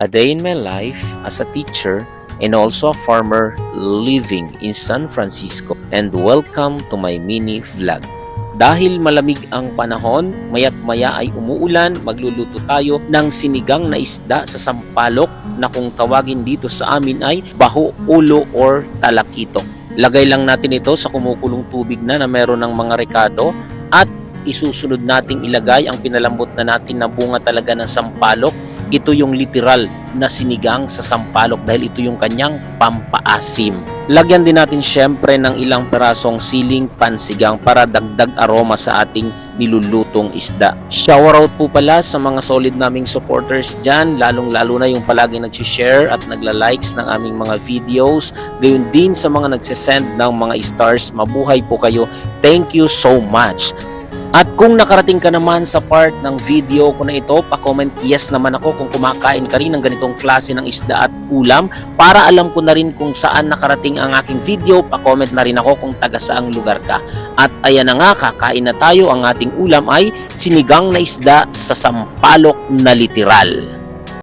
A day in my life as a teacher and also a farmer living in San Francisco and welcome to my mini vlog. Dahil malamig ang panahon, mayat maya ay umuulan, magluluto tayo ng sinigang na isda sa sampalok na kung tawagin dito sa amin ay baho, ulo or talakito. Lagay lang natin ito sa kumukulong tubig na na meron ng mga rekado at isusunod nating ilagay ang pinalambot na natin na bunga talaga ng sampalok. Ito yung literal na sinigang sa sampalok dahil ito yung kanyang pampaasim. Lagyan din natin syempre ng ilang perasong siling pansigang para dagdag aroma sa ating nilulutong isda. Shoutout po pala sa mga solid naming supporters dyan, lalong lalo na yung palagi nag-share at nagla-likes ng aming mga videos. Gayon din sa mga nagsisend ng mga stars, mabuhay po kayo. Thank you so much. At kung nakarating ka naman sa part ng video ko na ito, pa-comment yes naman ako kung kumakain ka rin ng ganitong klase ng isda at ulam para alam ko na rin kung saan nakarating ang aking video, pa-comment na rin ako kung taga saang lugar ka. At ayan na nga, kakain na tayo. Ang ating ulam ay sinigang na isda sa sampalok na literal.